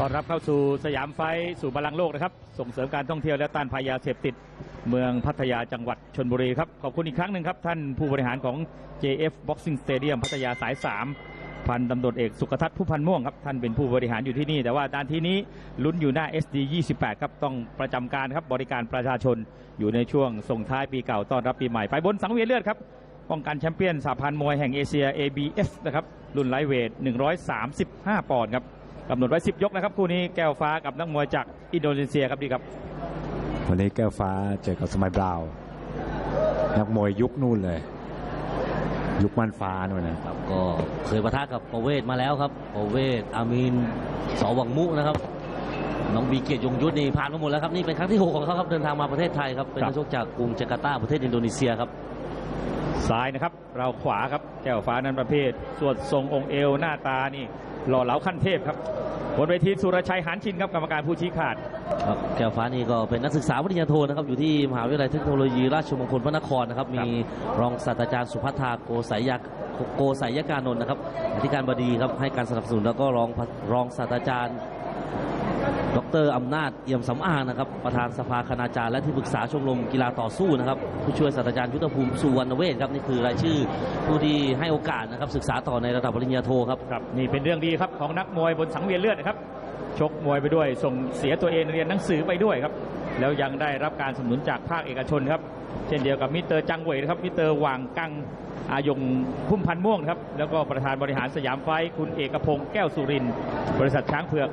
ต้อนรับเข้าสู่สยามไฟสู่บาลังโลกนะครับ ส่งเสริมการท่องเที่ยวและต้านภัยยาเสพติด เมืองพัทยาจังหวัดชนบุรีครับ ขอบคุณอีกครั้งหนึ่งครับ ท่านผู้บริหารของ JF Boxing Stadium พัทยาสาย 3 พันตำรวจเอกสุขทัศน์ผู้พันม่วงครับ ท่านเป็นผู้บริหารอยู่ที่นี่ แต่ว่าด้านที่นี้ลุ้นอยู่หน้า SD 28 ครับ ต้องประจำการครับบริการประชาชนอยู่ในช่วงส่งท้ายปีเก่าต้อนรับปีใหม่ไปบนสังเวียนเลือดครับป้องกันแชมเปี้ยนสหพันธ์มวยแห่งเอเชีย ABF นะครับรุ่นไลท์เวท 135 ปอนด์ครับ กำหนดไว้ 10 ยกนะครับ คู่นี้แก้วฟ้ากับนักมวยจากอินโดนีเซียครับดีครับ วันนี้แก้วฟ้าเจอกับสมัยบราวน์นักมวยยุคนู่นเลย ยุคมันฟ้านู่นนะ ครับก็เคยปะทะกับประเวศมาแล้วครับประเวศอามีนสอวังมุนะครับน้องบีเกียรติยงยุทธนี่ผ่านมาหมดแล้วครับนี่เป็นครั้งที่6ของเขาครับเดินทางมาประเทศไทยครับเป็นครับนักชกจากกรุงจาการ์ตาประเทศอินโดนีเซียครับซ้ายนะครับ เราขวาครับแก้วฟ้านั้นประเภทส่วนทรงองค์เอวหน้าตานี่ หล่อเหลาขั้นเทพครับบนเวทีสุรชัยหานชินครับกรรมการผู้ชี้ขาดครับแก้วฟ้านี่ก็เป็นนักศึกษาวิทยาโทนะครับอยู่ที่มหาวิทยาลัยเทคโนโลยีราชมงคลพระนครนะครับมีรองศาสตราจารย์สุภัทราโกสายยาโกสายยการนนท์นะครับอธิการบดีครับให้การสนับสนุนแล้วก็รองรองศาสตราจารย์ ดรอำนาจเอี่ยมสำอางนะครับ ประธานสภาคณาจารย์และที่ปรึกษาชมรมกีฬาต่อสู้นะครับ ผู้ช่วยศาสตราจารย์ยุทธภูมิสุวรรณเวชครับ นี่คือรายชื่อผู้ที่ให้โอกาสนะครับศึกษาต่อในระดับปริญญาโทครับครับ นี่เป็นเรื่องดีครับของนักมวยบนสังเวียนเลือดนะครับ ชกมวยไปด้วยส่งเสียตัวเองเรียนหนังสือไปด้วยครับ แล้วยังได้รับการสนับสนุนจากภาคเอกชนครับ เช่นเดียวกับมิเตอร์จังเหวยนะครับมิเตอร์หว่างกังอายงพุ่มพันม่วงครับ แล้วก็ประธานบริหารสยามไฟคุณเอกพงศ์แก้วสุรินบริษัทช้างเผือก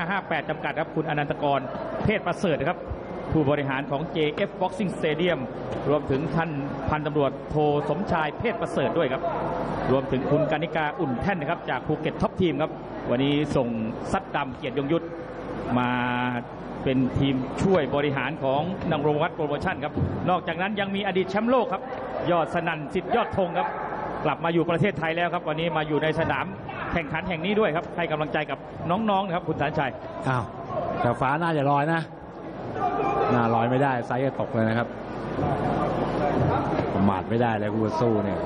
2558 จำกัดครับ คุณอนันตกร เพศประเสริฐครับ ผู้บริหารของ JF Boxing Stadium รวมถึงท่านพันตำรวจโทสมชายเพศประเสริฐด้วยครับ รวมถึงคุณกานิกาอุ่นแท่นนะครับ จากภูเก็ตท็อปทีมครับ วันนี้ส่งซัดดำเกียรติยงยุทธมา เป็นทีมช่วยบริหารของนังโรงวัดโปรโมชั่นครับ นอกจากนั้นยังมีอดีตแชมป์โลกครับ ยอดสนั่นสิทธิ์ยอดธงครับ กลับมาอยู่ประเทศไทยแล้วครับ วันนี้มาอยู่ในสนามแข่งขันแห่งนี้ด้วยครับ ให้กำลังใจกับน้องๆนะครับคุณสารชัยอ้าวแก้วฟ้าน่าจะลอยนะน่าลอยไม่ได้ไซส์จะตกเลยนะครับประมาทไม่ได้เลยกูสู้เนี่ย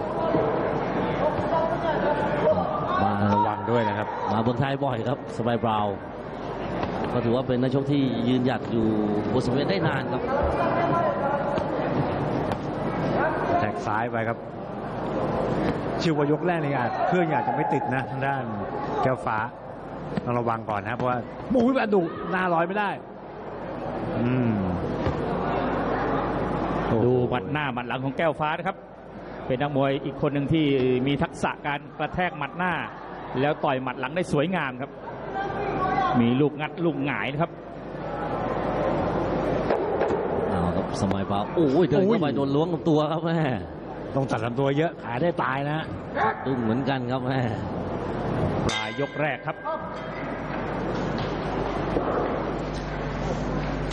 มาระวังด้วยนะครับ มาเมืองไทยบ่อยครับสบายบราวน์ ก็ถือว่าเป็นนักชกที่ยืนหยัดอยู่บนสังเวียนได้นานครับแทกซ้ายไปครับชื่อว่ายกแรกนี่อาจเครื่องอาจจะไม่ติดนะทางด้านแก้วฟ้าต้องระวังก่อนนะเพราะว่าหมูแบบดุหน้าลอยไม่ได้ อืมโอ้โดูหมัดหน้าหมัดหลังของแก้วฟ้านะครับ เป็นนักมวยอีกคนหนึ่งที่มีทักษะการกระแทกหมัดหน้า แล้วต่อยหมัดหลังได้สวยงามครับ มีลูกงัดลูกหงายนะครับเอาครับสมัยบราวน์โอ้ยเดินเข้าไปโดนล้วงลำตัวครับแม่ต้องตัดลำตัวเยอะขายได้ตายนะดุ้งเหมือนกันครับแม่ปลายยกแรกครับ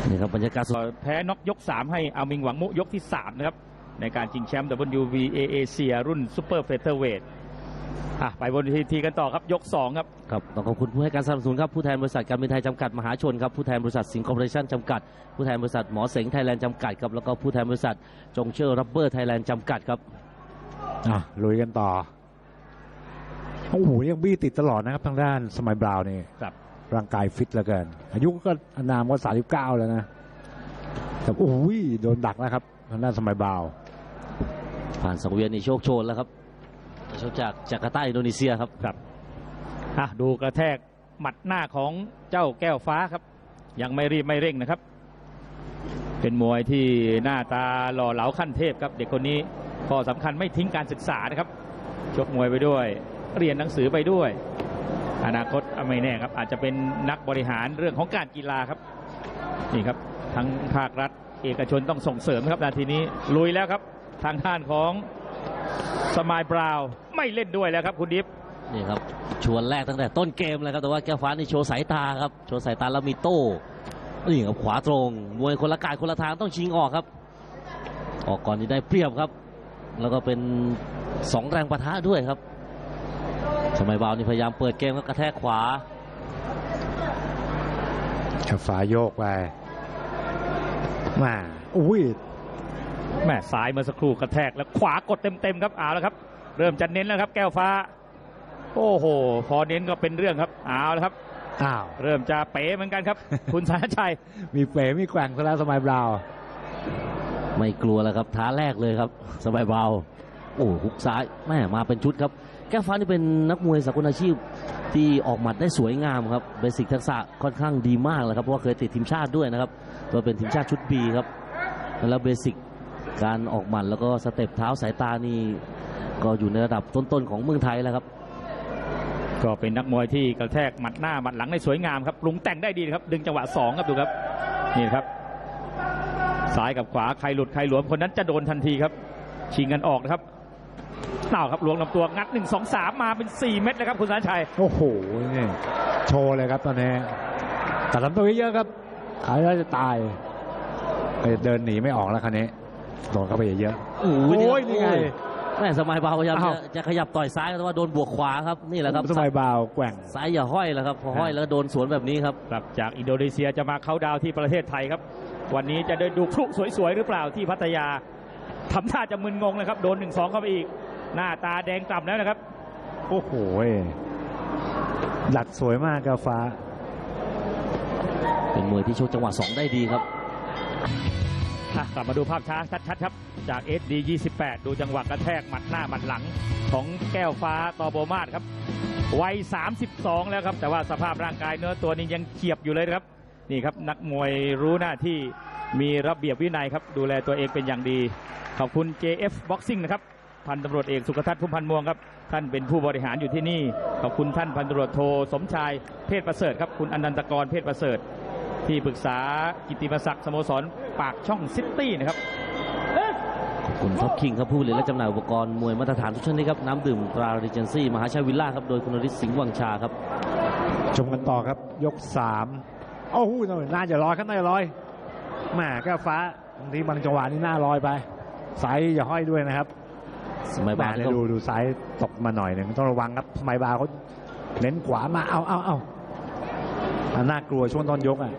นี่ครับบรรยากาศสดแพ้น็อกยก 3 ให้อามิงหวังมุยกที่ 3 นะครับ ในการชิงแชมป์ WBA เอเชียรุ่นซูเปอร์เฟเธอร์เวท อะไปบนเวทีกันต่อครับยก 2 ครับครับต้องขอบคุณผู้ให้การสนับสนุนครับผู้แทนบริษัทการบินไทยจำกัดมหาชนครับผู้แทนบริษัทสิงห์คอร์ปอเรชั่นจำกัดผู้แทนบริษัทหมอเสงไทยแลนด์จำกัดครับแล้วก็ผู้แทนบริษัทจงเชอร์รับเบอร์ไทยแลนด์จำกัดครับอะลุยกันต่อโอ้โหยังบี้ติดตลอดนะครับทางด้านสมัยบราวน์นี่ครับร่างกายฟิตเหลือเกิน อายุก็อานามก็สามสิบเก้าแล้วนะแต่โอ้โหโดนดักแล้วครับทางด้านสมัยบราวน์ผ่านสังเวียนนี่โชคโชนแล้วครับนัก ชกจากจาการ์ตาอินโดนีเซียครับครับอะดูกระแทกหมัดหน้าของเจ้าแก้วฟ้าครับ ยังไม่รีบไม่เร่งนะครับ เป็นมวยที่หน้าตาหล่อเหลาขั้นเทพครับ เด็กคนนี้ข้อสำคัญไม่ทิ้งการศึกษานะครับชกมวยไปด้วย เรียนหนังสือไปด้วย อนาคตไม่แน่ครับ อาจจะเป็นนักบริหารเรื่องของการกีฬาครับนี่ครับทั้งภาครัฐ เอกชนต้องส่งเสริมครับนาทีนี้ลุยแล้วครับ ทางด้านของ สมายบราวน์ไม่เล่นด้วยแล้วครับคุณดิฟนี่ครับชวนแรกตั้งแต่ต้นเกมเลยครับแต่ว่าแก้วฟ้านี่โชว์สายตาครับโชว์สายตาแล้วมีโต้นี่ครับขวาตรงมวยคนละกายคนละทางต้องชิงออกครับ ออกก่อนที่ได้เปรียบครับ แล้วก็เป็นสองแรงปะทะด้วยครับ สมัยบาวนี่พยายามเปิดเกมก็กระแทกขวาแค่ฟ้าโยกไปมาอุ้ย แม่ซ้ายเมื่อสักครู่กระแทกแล้วขวากดเต็มๆครับเอาแล้วครับ เริ่มจะเน้นแล้วครับ แก้วฟ้า โอ้โห พอเน้นก็เป็นเรื่องครับเอาแล้วครับอ้าวเริ่มจะเป๋เหมือนกันครับ คุณสารชัยมีเป๋มีแกว่งซะแล้วสมัยบราวน์ไม่กลัวแล้วครับท้าแรกเลยครับ สบายเบาโอ้หุกซ้ายแม่มาเป็นชุดครับ แก้วฟ้านี่เป็นนักมวยสากลอาชีพที่ออกหมัดได้สวยงามครับเบสิกทักษะค่อนข้างดีมากเลยครับเพราะว่าเคยติดทีมชาติด้วยนะครับตัวเป็นทีมชาติชุดบีครับแล้วเบสิก การออกหมัดแล้วก็สเต็ปเท้าสายตานี่ก็อยู่ในระดับต้นๆของเมืองไทยแล้วครับ ก็เป็นนักมวยที่กระแทกหมัดหน้าหมัดหลังได้สวยงามครับปรุงแต่งได้ดีครับ ดึงจังหวะสองครับดูครับนี่ครับซ้ายกับขวาใครหลุดใครหลวมคนนั้นจะโดนทันทีครับ ชิงกันออกนะครับเต่าครับหลวงลำตัวงัด1 2 3มาเป็น4เม็ดเลยครับคุณสารชัยโอ้โหนี่โชว์เลยครับตอนนี้ตัดลำตัวเยอะๆครับขายแล้วจะตายเอ้ยเดินหนีไม่ออกแล้วคันนี้ โดนเข้าไปเยอะโอ้โอ้ยนี่ไงแม่สมัยเบาพยายามอ้าวจะจะขยับต่อยซ้ายแต่ว่าโดนบวกขวาครับนี่แหละครับสมัยบราวน์แกว่งซ้ายอย่าห้อยแล้วครับพอห้อยแล้วก็โดนสวนแบบนี้ครับกลับจากอินโดนีเซียจะมาเข้าดาวน์ที่ประเทศไทยครับ วันนี้จะได้ดูพลุสวยๆหรือเปล่าที่พัทยาทำท่าจะมึนงงเลยครับโดน1-2เข้าไปอีก หน้าตาแดงกล่ำแล้วนะครับโอ้โหดัดสวยมากกาฟ้า เป็นมวยที่โชคจังหวะสองได้ดีครับ อะกลับมาดูภาพช้าชัดๆครับ จาก SD 28 ดูจังหวะกระแทกหมัดหน้าหมัดหลังของแก้วฟ้าตอโบมาศครับ วัย 32 แล้วครับ แต่ว่าสภาพร่างกายเนื้อตัวนี้ยังเฉียบอยู่เลยครับ นี่ครับนักมวยรู้หน้าที่มีระเบียบวินัยครับ ดูแลตัวเองเป็นอย่างดี ขอบคุณ JF Boxing นะครับ พันตำรวจเอกสุขทัศน์พุ่มพันธ์ม่วงครับ ท่านเป็นผู้บริหารอยู่ที่นี่ ขอบคุณท่านพันตำรวจโทสมชายเพศประเสริฐครับ คุณอนันตกรเพศประเสริฐ ที่ปรึกษากิตติมศักดิ์สโมสรปากช่องซิตี้นะครับขอบคุณท็อปคิงครับผู้ผลิตและจำหน่ายอุปกรณ์มวยมาตรฐานทุกชนิดครับน้ำดื่มตราดิเจนซี่มหาชัยวิลล่าครับโดยคุณนริศสิงห์วังชาครับ ชมกันต่อครับยกสามโอ้โหน่าจะลอยข้างในลอยแหม่แก้วฟ้าบางทีบางจังหวะนี่หน้าลอยไปสายอย่าห้อยด้วยนะครับสมัยแหม่บาลเนี่ยก็ดูดูซ้ายตกมาหน่อยหนึ่งต้องระวังครับสมัยบาร์เขาเน้นขวามาเอาเอาเอาอะน่ากลัวช่วงตอนยกอะ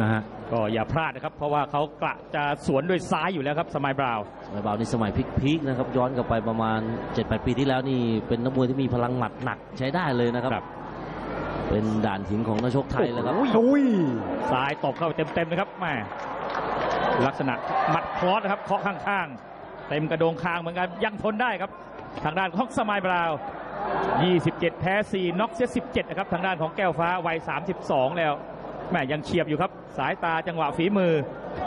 นะฮะก็อย่าพลาดนะครับ เพราะว่าเขากะจะสวนด้วยซ้ายอยู่แล้วครับ สมัยบราวน์สมัยบาลนี่สมัยพีคๆนะครับ ย้อนกลับไปประมาณ 7-8 ปีที่แล้วนี่เป็นนักมวยที่มีพลังหมัดหนักใช้ได้เลยนะครับครับเป็นด่านหินของนักชกไทยเลยครับอุ้ยซ้ายตบเข้าเต็มๆนะครับแม่ลักษณะหมัดคลอสนะครับเคาะข้างๆ เต็มกระโดงคางเหมือนกันยังทนได้ครับ ทางด้านของสมัยบราวน์27 แพ้ 4น็อกเสีย17 นะครับ ทางด้านของแก้วฟ้าวัย 32 แล้ว แม่ยังเฉียบอยู่ครับ สายตาจังหวะฝีมือ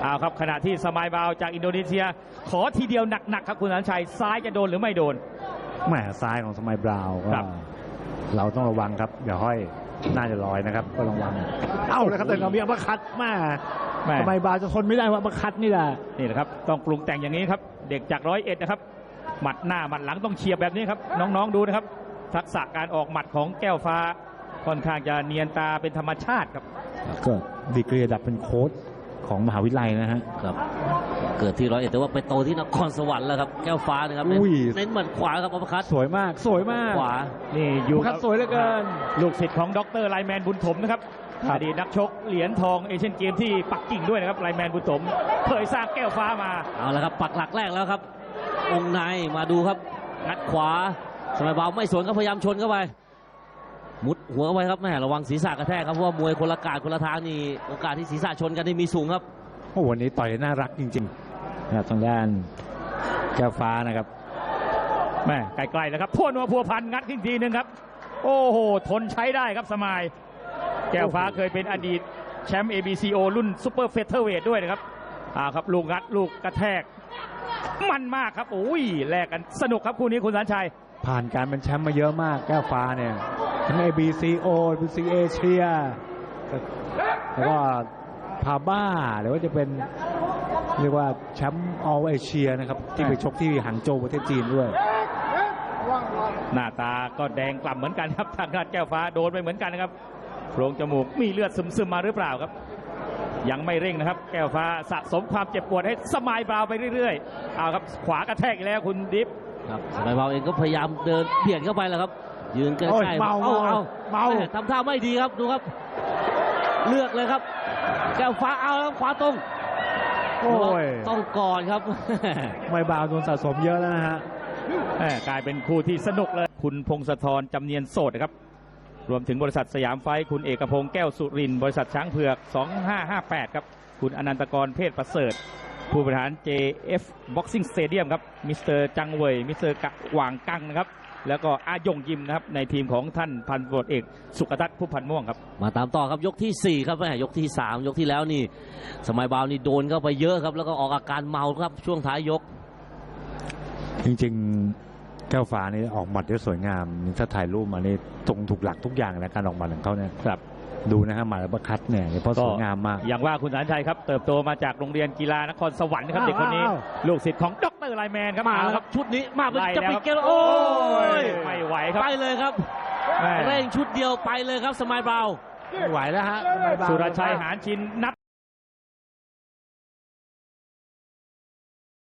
เอาครับขณะที่สมัยบราวน์จากอินโดนีเซีย ขอทีเดียวหนักๆครับคุณสันชัยซ้ายจะโดนหรือไม่โดนแหม่ซ้ายของสมัยบราวน์ก็ครับเราต้องระวังครับอย่าห้อยน่าจะลอยนะครับ ก็ระวังเอ้าแล้วครับแต่เรามีอัปเปอร์คัดมาแม่สมัยบราวน์จะทนไม่ได้ว่าอัปเปอร์คัดนี่แหละนี่นะครับต้องปรุงแต่งอย่างนี้ครับ เด็กจากร้อยเอ็ดนะครับหมัดหน้าหมัดหลังต้องเฉียบแบบนี้ครับ น้องๆดูนะครับ ทักษะการออกหมัดของแก้วฟ้าค่อนข้างจะเนียนตาเป็นธรรมชาติครับ ก็ดีกรีระดับเป็นโค้ชของมหาวิทยาลัยนะฮะครับ เกิดที่ร้อยเอ็ดแต่ว่าไปโตที่นครสวรรค์แล้วครับ แก้วฟ้านะครับเน้นอุ้ย เน้นหมัดขวาครับอัปเปอร์คัตสวยมากสวยมากขวา นี่อยู่คัดสวยเหลือเกิน ลูกศิษย์ของดรไลแมนบุญถมนะครับครับ อดีตนักชกเหรียญทองเอเชียนเกมที่ปักกิ่งด้วยนะครับไลแมนบุญถมเคยสร้างแก้วฟ้ามา เอาละครับ ปักหลักแรกแล้วครับองค์ในมาดูครับ งัดขวาสมัยเบาไม่สวนก็พยายามชนเข้าไป มุดหัวเข้าไปครับแม่ระวังศีรษะกระแทกครับเพราะว่ามวยคนละกาดคนละทางนี่โอกาสที่ศีรษะชนกันนี่มีสูงครับโอ้วันนี้ต่อยน่ารักจริงๆนะครับทางด้านแก้วฟ้านะครับแม่ใกล้ๆแล้วครับทั่วนัวพัวพันงัดขึ้นทีหนึ่งครับ โอ้โหทนใช้ได้ครับสมายแก้วฟ้าเคยเป็นอดีตแชมป์ ABCO รุ่นซูเปอร์เฟเธอร์เวทด้วยนะครับอ่าครับลูกงัดลูกกระแทก มันมากครับโอ้ยแลกกันสนุกครับคู่นี้คุณสันชัยผ่านการเป็นแชมป์มาเยอะมากแก้วฟ้าเนี่ย ทั้ง ABCO ABC เอเชียแล้วก็พาบ้าหรือว่าจะเป็นเรียกว่าแชมป์ออลเอเชียนะครับ ที่ไปชกที่หางโจวประเทศจีนด้วย หน้าตาก็แดงกล่ำเหมือนกันครับทางด้านแก้วฟ้าโดนไปเหมือนกันนะครับโพรงจมูกมีเลือดซึมๆมาหรือเปล่าครับ ยังไม่เร่งนะครับ แก้วฟ้าสะสมความเจ็บปวดให้สมายบราวน์ไปเรื่อยๆเอาครับขวากระแทกอีกแล้วคุณดิฟครับสมัยเบาเองก็พยายามเดินเบียดเข้าไปแล้วครับ ยืนใกโอ้ยล้ๆเมาเอาเอาเมาแม่ทำท่าไม่ดีครับดูครับ เลือกเลยครับแก้วฟ้าเอาแล้วขวาตรงโอ้ยต้องก่อนครับ ไม่บาวโดนสะสมเยอะแล้วนะฮะแหม่กลายเป็นคู่ที่สนุกเลย คุณพงศธรจำเนียนโสดนะครับ รวมถึงบริษัทสยามไฟท์คุณเอกพงศ์แก้วสุรินทร์บริษัทช้างเผือก 2558 ครับ คุณอนันตกรเพศประเสริฐ ผู้บริหาร JF Boxing Stadium ครับ มิสเตอร์จังเวยมิสเตอร์กะหว่างกังนะครับ แล้วก็อายงยิมนะครับในทีมของท่านพันตำรวจเอกสุกทัศน์ผู้พันม่วงครับ มาตามต่อครับยกทีสี่ 4 ครับแม่ยกที่ 3 ยกที่แล้วนี่ สมัยบาวนี่โดนเข้าไปเยอะครับ แล้วก็ออกอาการเมาครับช่วงท้ายยก จริงๆแก้วฟ้านี่ออกหมัดได้สวยงามนี่ถ้าถ่ายรูปมานี่ตรงถูกหลักทุกอย่างนะการออกหมัดของเขาเนี่ยครับ ดูนะครับหมัดอัปเปอร์คัตเนี่ยเพราะสวยงามมากอย่างว่าคุณสารชัยครับเติบโตมาจากโรงเรียนกีฬานครสวรรค์ครับเด็กคนนี้อ้าวลูกศิษย์ของดรไลแมนครับมาแล้วครับชุดนี้มาเป็นไล่จะแล้วปิคดรับเกมแล้วโอ้ยไม่ไหวครับไปเลยครับแม่เร่งชุดเดียวไปเลยครับสมัยบาวไม่ไหวแล้วฮะสุรชัยหานชินนับ